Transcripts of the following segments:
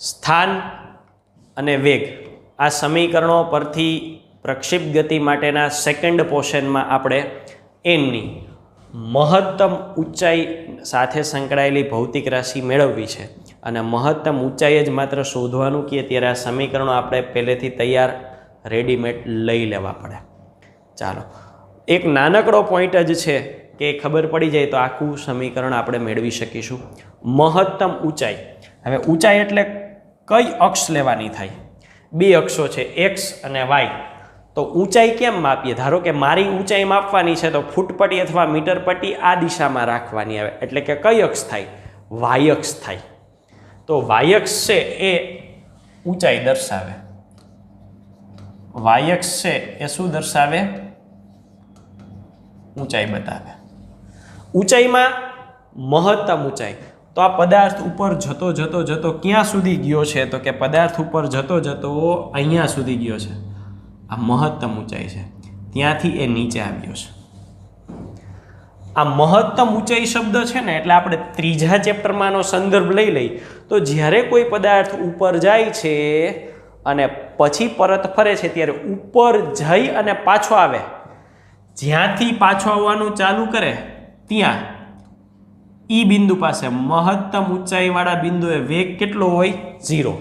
સ્થાન અને વેગ. આ સમીકરણો પરથી પ્રક્ષિપ્ત ગતિ માટેના સેકન્ડ પોર્શનમાં આપણે એમની મહત્તમ ઊંચાઈ સાથે સંકળાયેલી ભૌતિક રાશિ મેળવવી છે. અને મહત્તમ ઊંચાઈ જ માત્ર શોધવાનું કહીએ ત્યારે આ સમીકરણો આપણે પહેલેથી તૈયાર રેડીમેડ લઈ લેવા પડે. ચાલો. એક નાનકડો પોઈન્ટ જ છે કે ખબર પડી જાય તો આખું સમીકરણ આપણે મેળવી શકીશું. મહત્તમ ઊંચાઈ. હવે ઊંચાઈ એટલે કઈ અક્ષ લેવાની થાય? બે અક્ષો છે એક્સ અને વાય તો ઊંચાઈ કેમ માપીએ? ધારો કે મારી ઊંચાઈ માપવાની છે, તો ફૂટપટ્ટી અથવા મીટર પટ્ટી આ દિશામાં રાખવાની આવે. એટલે કે કઈ અક્ષ થાય? વાય અક્ષ થાય. તો વાય અક્ષ છે એ ઊંચાઈ દર્શાવે. વાય અક્ષ છે એ શું દર્શાવે? ઊંચાઈ બતાવે. ઊંચાઈમાં મહત્તમ ઊંચાઈ. તો આ પદાર્થ ઉપર જતો જતો જતો ક્યાં સુધી ગયો છે? તો કે પદાર્થ ઉપર જતો જતો અહીંયા સુધી ગયો છે. આ મહત્તમ ઊંચાઈ છે. ત્યાંથી એ નીચે આવ્યો છે. આ મહત્તમ ઊંચાઈ શબ્દ છે ને, એટલે આપણે ત્રીજા ચેપ્ટરમાંનો સંદર્ભ લઈ લઈ. તો જ્યારે કોઈ પદાર્થ ઉપર જાય છે અને પછી પરત ફરે છે, ત્યારે ઉપર જઈ અને પાછો આવે. જ્યાંથી પાછો આવવાનું ચાલુ કરે, ત્યાં. ઈ બિંદુ પાસે મહત્તમ ઊંચાઈવાળા બિંદુએ વેગ કેટલો હોય? ઝીરો.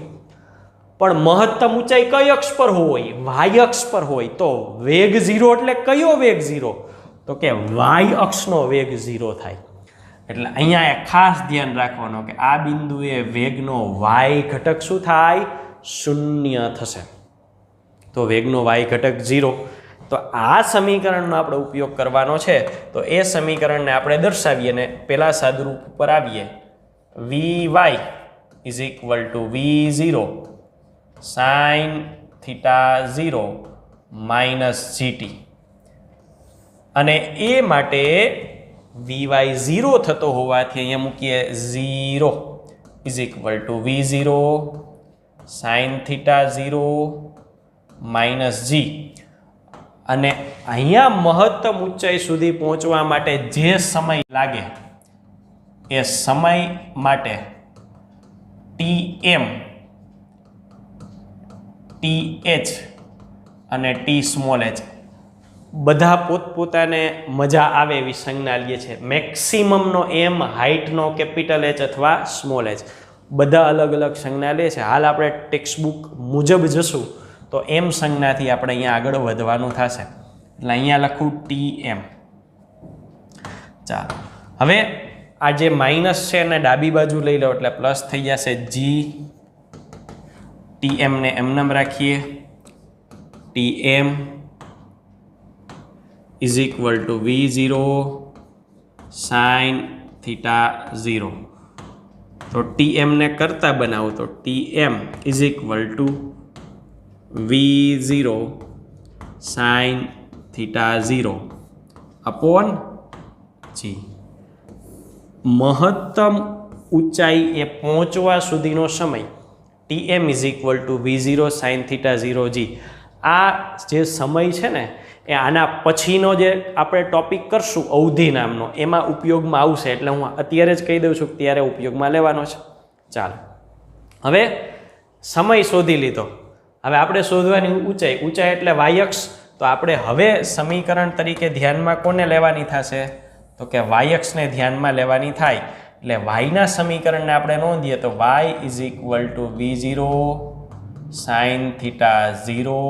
પણ મહત્તમ ઊંચાઈ કઈ અક્ષ પર હોય? વાય અક્ષ પર હોય. તો વેગ ઝીરો એટલે કયો વેગ ઝીરો? તો કે વાય અક્ષનો વેગ ઝીરો થાય. એટલે અહીંયા ખાસ ધ્યાન રાખવાનો કે આ બિંદુએ વેગનો વાય ઘટક શું થાય? શૂન્ય થશે. તો વેગનો વાય ઘટક ઝીરો. તો આ સમીકરણનો આપણે ઉપયોગ કરવાનો છે. તો એ સમીકરણને આપણે દર્શાવીએ અને પહેલાં સાદુરૂપ ઉપર આવીએ. V Y is equal to V zero sine theta zero minus GT અને એ માટે વી વાય ઝીરો થતો હોવાથી અહીંયા મૂકીએ zero is equal to V zero sine theta zero minus G અને અહીંયા મહત્તમ ઊંચાઈ સુધી પહોંચવા માટે જે સમય લાગે એ સમય માટે ટી એમ ટી એચ અને ટી સ્મોલ એચ બધા પોતપોતાને મજા આવે એવી સંજ્ઞા લે છે મેક્સિમમનો એમ હાઇટનો કેપિટલ એચ અથવા સ્મોલ એચ બધા અલગ અલગ સંજ્ઞા લે છે. હાલ આપણે ટેક્સ્ટબુક મુજબ જશું. તો એમ સંજ્ઞાથી આપણે અહીંયા આગળ વધવાનું થશે. એટલે અહીંયા લખું ટી એમ. ચાલો. હવે આ જે માઇનસ છે એને ડાબી બાજુ લઈ લો એટલે પ્લસ થઈ જશે જી ટી એમને એમનેમ રાખીએ. T M is equal to V zero sine theta zero તો ટી એમને કરતા બનાવું તો T M is equal to V zero sine theta zero upon G મહત્તમ ઊંચાઈ એ પહોંચવા સુધીનો સમય T M is equal to V zero sine theta zero G આ જે સમય છે ને, એ આના પછીનો જે આપણે ટોપિક કરશું, અવધિ નામનો, એમાં ઉપયોગમાં આવશે. એટલે હું અત્યારે જ કહી દઉં છું ત્યારે ઉપયોગમાં લેવાનો છે. ચાલો. હવે સમય શોધી લીધો. હવે આપણે શોધવાની ઊંચાઈ ઊંચાઈ એટલે વાયક્ષ તો આપણે હવે સમીકરણ તરીકે ધ્યાનમાં કોને લેવાની થશે? તો કે વાયક્ષને ધ્યાનમાં લેવાની થાય. એટલે વાયના સમીકરણને આપણે નોંધીએ તો Y is equal to V zero sine theta zero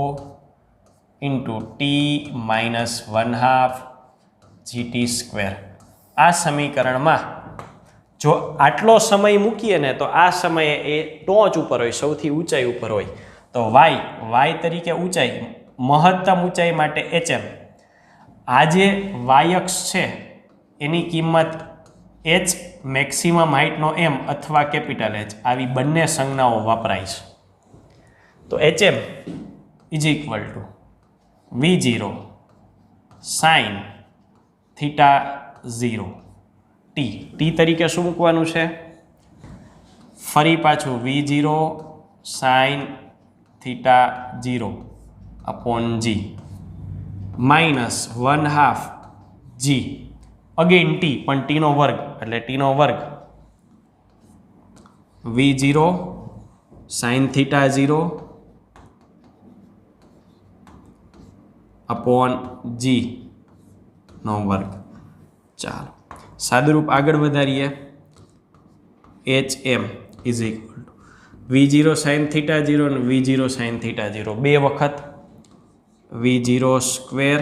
into T minus one half GT square આ સમીકરણમાં જો આટલો સમય મૂકીએ ને તો આ સમયે એ ટોચ ઉપર હોય, સૌથી ઊંચાઈ ઉપર હોય. તો વાય વાય તરીકે ઊંચાઈ, મહત્તમ ઊંચાઈ માટે એચએમ આ જે વાયક્ષ છે, એની કિંમત એચ મેક્સિમમ હાઇટનો એમ અથવા કેપિટલ એચ આવી બંને સંજ્ઞાઓ વપરાય છે. તો HM is equal to V zero sine theta zero T T તરીકે શું મૂકવાનું છે? ફરી પાછું V zero sine theta zero upon G minus one half G again T પણ ટીનો વર્ગ, એટલે ટીનો વર્ગ. V zero sine theta zero upon G નો વર્ગ. ચાલો. સાદુરૂપ આગળ વધારીએ. H M is equal to V zero sine theta zero અને V zero sine theta zero બે વખત V zero square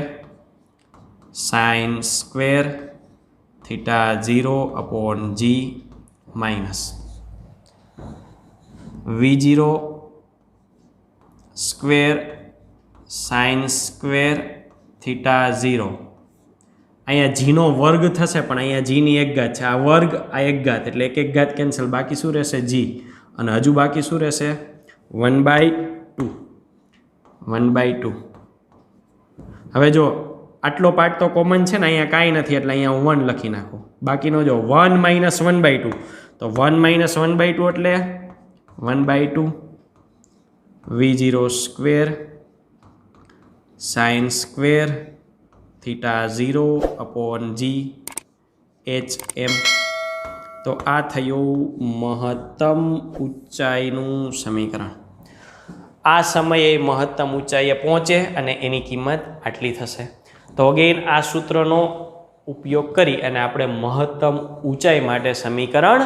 sine square theta zero upon G minus V zero square sine square theta zero અહીંયા જીનો વર્ગ થશે, પણ અહીંયા જીની એક ઘાત છે. આ વર્ગ, આ એક ઘાત, એટલે એક એક ઘાત કેન્સલ બાકી શું રહેશે? જી અને હજુ બાકી શું રહેશે? One by two one by two હવે જો, આટલો પાર્ટ તો કોમન છે ને, અહીંયા કાંઈ નથી, એટલે અહીંયા હું વન લખી નાખું. બાકીનો જો one minus one by two તો one minus one by two એટલે one by two V zero square sine square theta zero upon G H M તો આ થયું મહત્તમ ઊંચાઈનું સમીકરણ. આ સમયે મહત્તમ ઊંચાઈએ પહોંચે અને એની કિંમત આટલી થશે. તો અગેન આ સૂત્રનો ઉપયોગ કરી અને આપણે મહત્તમ ઊંચાઈ માટે સમીકરણ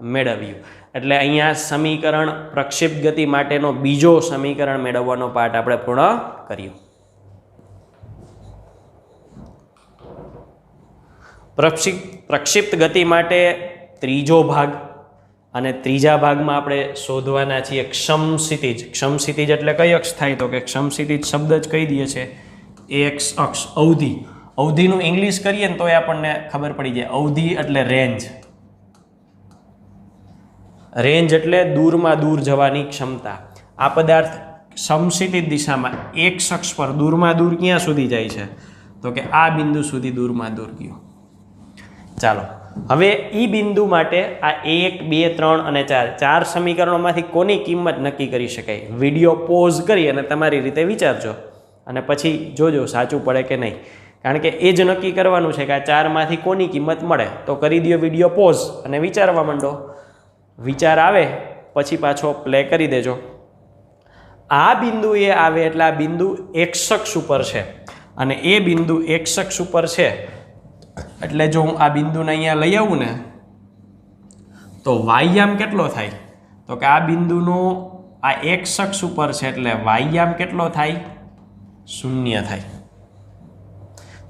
મેળવ્યું. એટલે અહીંયા સમીકરણ પ્રક્ષેપ ગતિ માટેનો બીજો સમીકરણ મેળવવાનો પાઠ આપણે પૂર્ણ કર્યો. પ્રક્ષિપ્ત પ્રક્ષિપ્ત ગતિ માટે ત્રીજો ભાગ અને ત્રીજા ભાગમાં આપણે શોધવાના છીએ ક્ષમસિતિજ. ક્ષમસિતિજ એટલે કઈ અક્ષ થાય તો કે ક્ષમસિતિજ શબ્દ જ કહી દઈએ છે. એક્સ અક્ષ અવધિ. અવધિનું ઇંગ્લિશ કરીએ ને તો એ આપણને ખબર પડી જાય. અવધિ એટલે રેન્જ. રેન્જ એટલે દૂરમાં દૂર જવાની ક્ષમતા. આ પદાર્થ સમક્ષિતિજ દિશામાં એક અક્ષ પર દૂરમાં દૂર ક્યાં સુધી જાય છે? તો કે આ બિંદુ સુધી દૂરમાં દૂર ગયો. ચાલો. હવે ઈ બિંદુ માટે આ એક, બે, ત્રણ અને ચાર ચાર સમીકરણોમાંથી કોની કિંમત નક્કી કરી શકાય? વીડિયો પોઝ કરી અને તમારી રીતે વિચારજો. અને પછી જોજો સાચું પડે કે નહીં. કારણ કે એ જ નક્કી કરવાનું છે કે આ ચારમાંથી કોની કિંમત મળે. તો કરી દો વીડિયો પોઝ અને વિચારવા માંડો. વિચાર આવે, પછી પાછો પ્લે કરી દેજો. આ બિંદુ એ આવે એટલે આ બિંદુ એક્ષક્ષ ઉપર છે. અને એ બિંદુ એક્ષક્ષ ઉપર છે. એટલે જો હું આ બિંદુને અહીંયા લઈ આવું ને, તો વાયામ કેટલો થાય? તો કે આ બિંદુનો આ એક શખ્સ ઉપર છે એટલે વાયામ કેટલો થાય? શૂન્ય થાય.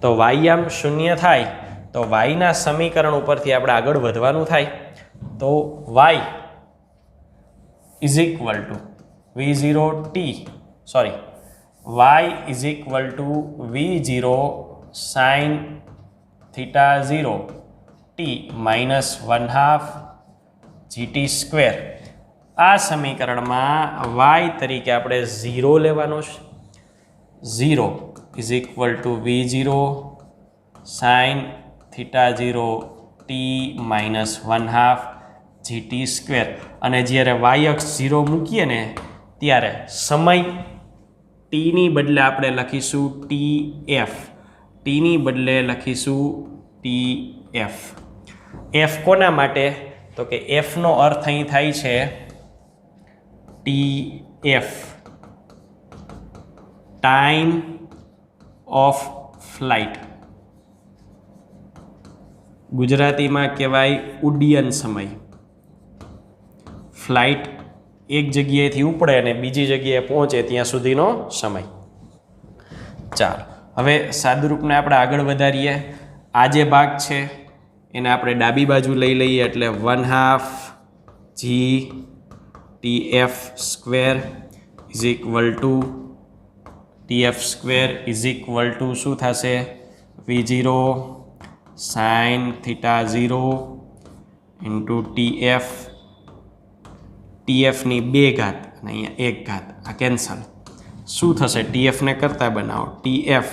તો વાયામ શૂન્ય થાય, તો વાયના સમીકરણ ઉપરથી આપણે આગળ વધવાનું થાય. તો Y is equal to V zero T sorry Y is equal to V zero sine theta zero T minus one half GT square આ સમીકરણમાં વાય તરીકે આપણે ઝીરો લેવાનો છે. Zero is equal to V zero sine theta zero T minus one half GT square અને જ્યારે Y અક્ષ zero મૂકીએ ને, ત્યારે સમય ટીની બદલે આપણે લખીશું ટી એફ ટીની બદલે લખીશું ટી એફ. એફ કોના માટે? તો કે એફનો અર્થ અહીં થાય છે T F. Time of flight ગુજરાતીમાં કહેવાય ઉડ્ડયન સમય. ફ્લાઇટ એક જગ્યાએથી ઉપડે અને બીજી જગ્યાએ પહોંચે ત્યાં સુધીનો સમય. ચાલો. હવે સાદુરૂપને આપણે આગળ વધારીએ. આ જે ભાગ છે, એને આપણે ડાબી બાજુ લઈ લઈએ એટલે one half G T F square is equal to T F square is equal to શું થશે? V zero sine theta zero into T F. ટીએફની બે ઘાત અને અહીંયા એક ઘાત. આ કેન્સલ. શું થશે? ટીએફને કરતા બનાવો. ટીએફ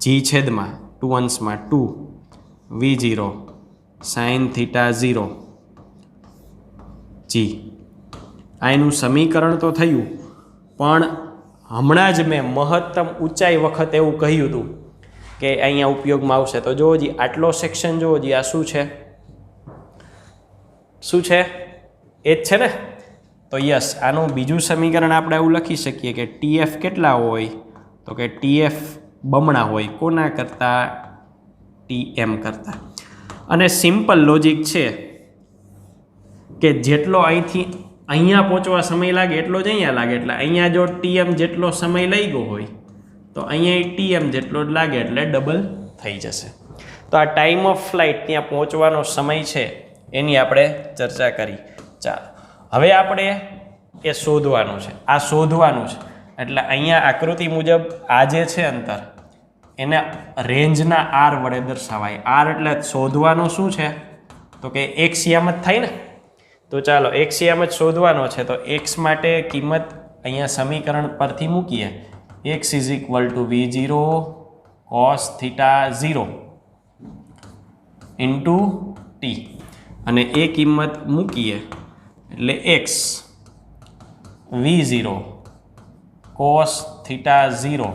જી છેદમાં ટુ અંશમાં two V zero sine theta zero G આ એનું સમીકરણ તો થયું, પણ હમણાં જ મેં મહત્તમ ઊંચાઈ વખત એવું કહ્યું હતું કે અહીંયા ઉપયોગમાં આવશે. તો જુઓ જી, આટલો સેક્શન જુઓ જી, આ શું છે? શું છે? એ જ છે ને? તો યસ, આનું બીજું સમીકરણ આપણે એવું લખી શકીએ કે ટીએફ કેટલા હોય? તો કે ટીએફ બમણા હોય, કોના કરતાં? ટીએમ કરતાં. અને સિમ્પલ લોજિક છે કે જેટલો અહીંથી અહીંયા પહોંચવા સમય લાગે, એટલો જ અહીંયા લાગે. એટલે અહીંયા જો ટીએમ જેટલો સમય લઈ ગયો હોય, તો અહીંયા ટીએમ જેટલો જ લાગે, એટલે ડબલ થઈ જશે. તો આ ટાઈમ ઓફ ફ્લાઇટ ત્યાં પહોંચવાનો સમય છે, એની આપણે ચર્ચા કરી. ચાલો. હવે આપણે એ શોધવાનું છે. આ શોધવાનું છે. એટલે અહીંયા આકૃતિ મુજબ આ જે છે અંતર, એને રેન્જના આર વડે દર્શાવાય. આર એટલે શોધવાનું શું છે? તો કે એક યામ જ થાય ને? તો ચાલો એક સિયામ જ શોધવાનો છે. તો એક્સ માટે કિંમત અહીંયા સમીકરણ પરથી મૂકીએ. X is equal to V zero cos theta zero into T અને એ કિંમત મૂકીએ. એટલે X V zero cos theta zero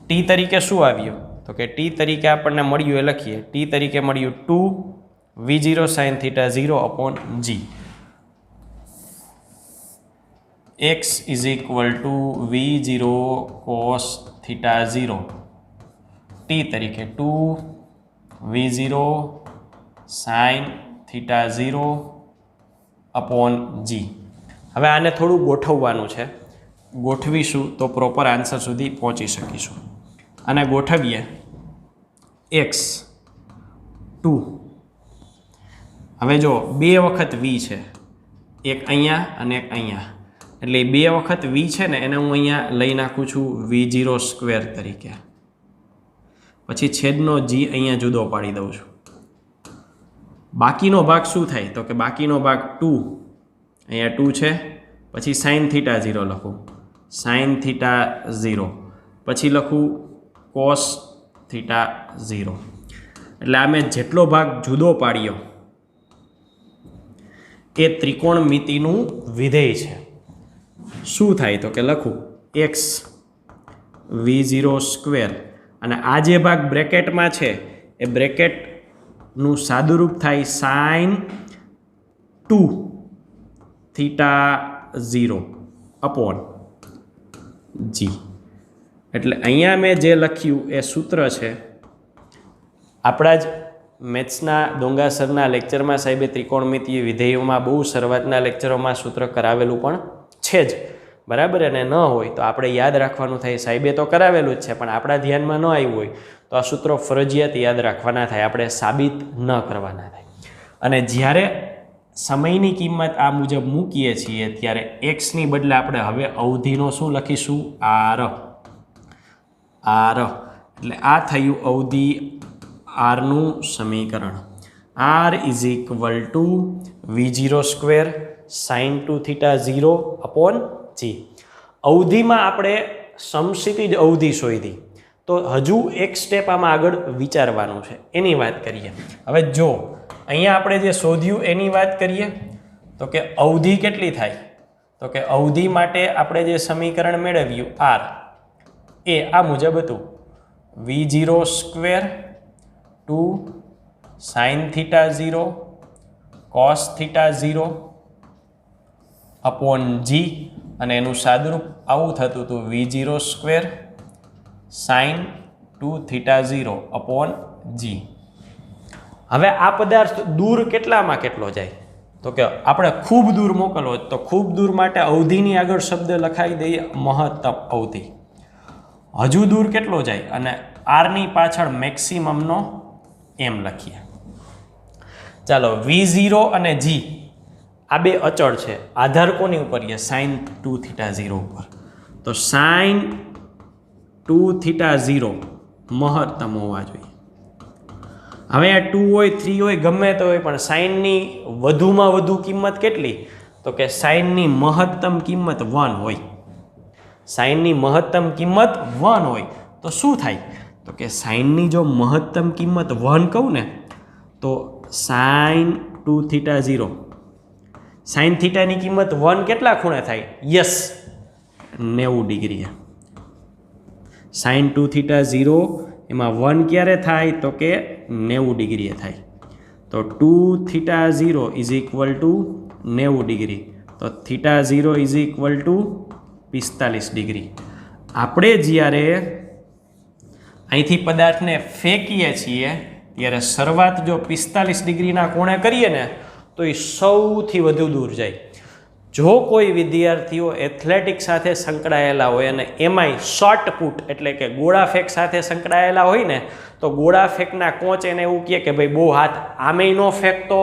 T તરીકે શું આવ્યું? તો કે ટી તરીકે આપણને મળ્યું એ લખીએ. ટી તરીકે મળ્યું two V zero sine theta zero upon G X is equal to V zero cos theta zero T તરીકે two V zero sine theta zero upon G હવે આને થોડું ગોઠવવાનું છે. ગોઠવીશું તો પ્રોપર આન્સર સુધી પહોંચી શકીશું. અને ગોઠવીએ. X two. હવે જો બે વખત વી છે. એક અહીંયા અને એક અહીંયા. એટલે બે વખત વી છે ને એને હું અહીંયા લઈ નાખું છું વી જીરો સ્ક્વેર તરીકે. પછી છેદનો જી અહીંયા જુદો પાડી દઉં છું. બાકીનો ભાગ શું થાય? તો કે બાકીનો ભાગ ટુ. અહીંયા ટુ છે. પછી સાઇન થીટા ઝીરો લખું. Sine theta zero. પછી લખું કોસ થીટા ઝીરો. એટલે આ મેં જેટલો ભાગ જુદો પાડ્યો, એ ત્રિકોણમિતિનું વિધેય છે. શું થાય? તો કે લખું એક્સ વી ઝીરો સ્ક્વેર. અને આ જે ભાગ બ્રેકેટમાં છે, એ બ્રેકેટનું સાદુરૂપ થાય sine two theta zero upon G. એટલે અહીંયા મેં જે લખ્યું એ સૂત્ર છે. આપણા જ મેથ્સના ડોંગાસરના લેક્ચરમાં સાહેબે ત્રિકોણમિતિય વિધેયોમાં બહુ શરૂઆતના લેક્ચરોમાં સૂત્ર કરાવેલું પણ છે જ. બરાબર? અને ન હોય તો આપણે યાદ રાખવાનું થાય. સાહેબે તો કરાવેલું જ છે, પણ આપણા ધ્યાનમાં ન આવ્યું હોય તો આ સૂત્રો ફરજિયાત યાદ રાખવાના થાય. આપણે સાબિત ન કરવાના થાય. અને જ્યારે સમયની કિંમત આ મુજબ મૂકીએ છીએ, ત્યારે એક્સની બદલે આપણે હવે અવધિનો શું લખીશું? આર. આર. એટલે આ થયું અવધિ આરનું સમીકરણ. R is equal to V zero square sine two theta zero upon G. અવધિમાં આપણે સમક્ષિતિજ અવધિ શોધી. તો હજુ એક સ્ટેપ આમાં આગળ વિચારવાનું છે. એની વાત કરીએ. હવે જો, અહીંયા આપણે જે શોધ્યું એની વાત કરીએ, તો કે અવધિ કેટલી થાય? તો કે અવધિ માટે આપણે જે સમીકરણ મેળવ્યું આર એ આ મુજબ હતું. V zero square two sine theta zero cos theta zero upon G અને એનું સાદુરૂપ આવું થતું હતું. V zero square sine two theta zero upon G હવે આ પદાર્થ દૂર કેટલામાં કેટલો જાય? તો કે આપણે ખૂબ દૂર મોકલવો તો ખૂબ દૂર માટે અવધિની આગળ શબ્દ લખાવી દઈએ મહત્તમ અવધિ. હજુ દૂર કેટલો જાય? અને આરની પાછળ મેક્સિમમનો એમ લખીએ. ચાલો વી ઝીરો અને જી આ બે અચળ છે. આધાર કોની ઉપર છે સાઇન ટુ થીટા ઝીરો ઉપર? તો સાઇન ટુ થીટા ઝીરો મહત્તમ હોવા જોઈએ. હવે આ ટુ હોય, થ્રી હોય, ગમે તો હોય, પણ સાઇનની વધુમાં વધુ કિંમત કેટલી? તો કે સાઇનની મહત્તમ કિંમત વન હોય. સાઇનની મહત્તમ કિંમત વન હોય. તો શું થાય? તો કે સાઇનની જો મહત્તમ કિંમત વન કહું ને, તો sine two theta zero sine થીટાની કિંમત વન કેટલા ખૂણે થાય? યસ. નેવું ડિગ્રીએ સાઇન ટુ થીટા ઝીરો, એમાં વન ક્યારે થાય? તો કે નેવું ડિગ્રીએ થાય. તો two theta zero is equal to નેવું ડિગ્રી. તો theta zero is equal to પિસ્તાલીસ ડિગ્રી. આપણે જ્યારે અહીંથી પદાર્થને ફેંકીએ છીએ, ત્યારે શરૂઆત જો પિસ્તાલીસ ડિગ્રીના કોણે કરીએ ને તો એ સૌથી વધુ દૂર જાય. જો કોઈ વિદ્યાર્થીઓ એથ્લેટિક સાથે સંકળાયેલા હોય અને એમાંય શોર્ટ પુટ એટલે કે ગોળા ફેંક સાથે સંકળાયેલા હોય ને, તો ગોળા ફેંકના કોચ એને એવું કહે કે ભાઈ બહુ હાથ આમેય ન ફેંકતો,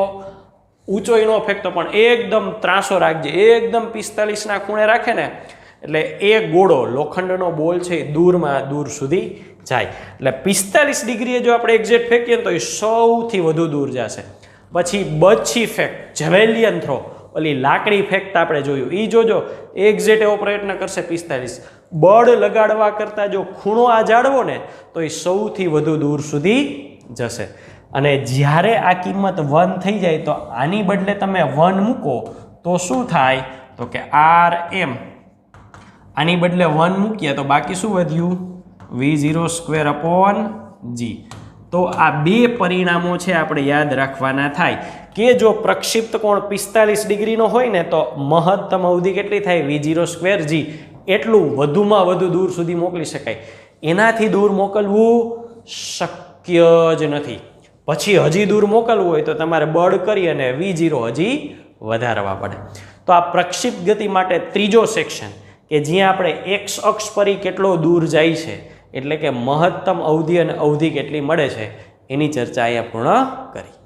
ઊંચોય ન ફેંકતો, પણ એકદમ ત્રાસો રાખજે, એકદમ પિસ્તાલીસના ખૂણે રાખે ને, એટલે એ ગોળો, લોખંડનો બોલ છે એ દૂરમાં દૂર સુધી જાય. એટલે પિસ્તાલીસ ડિગ્રીએ જો આપણે એક્ઝેક્ટ ફેંકીએ તો એ સૌથી વધુ દૂર જશે. પછી બચ્છી ફેંક જેવેલિયન થ્રો ઓલી લાકડી ફેંકતા આપણે જોયું. એ જોજો એક્ઝેટ એવો પ્રયત્ન કરશે પિસ્તાલીસ. બળ લગાડવા કરતાં જો ખૂણો આ જાળવો ને, તો એ સૌથી વધુ દૂર સુધી જશે. અને જ્યારે આ કિંમત વન થઈ જાય તો આની બદલે તમે વન મૂકો, તો શું થાય? તો કે આર એમ. આની બદલે વન મૂકીએ તો બાકી શું વધ્યું? V zero square upon G. તો આ બે પરિણામો છે આપણે યાદ રાખવાના થાય. કે જો પ્રક્ષિપ્ત કોણ પિસ્તાલીસ ડિગ્રીનો હોય ને તો મહત્તમ અવધિ કેટલી થાય? V zero square G. એટલું વધુમાં વધુ દૂર સુધી મોકલી શકાય. એનાથી દૂર મોકલવું શક્ય જ નથી. પછી હજી દૂર મોકલવું હોય તો તમારે બળ કરી અને વી જીરો હજી વધારવા પડે. તો આ પ્રક્ષિપ્ત ગતિ માટે ત્રીજો સેક્શન કે જ્યાં આપણે એક્સ અક્ષ પરી કેટલો દૂર જાય છે એટલે કે મહત્તમ અવધિ અને અવધિ કેટલી મળે છે? એની ચર્ચા અહીંયા પૂર્ણ કરી.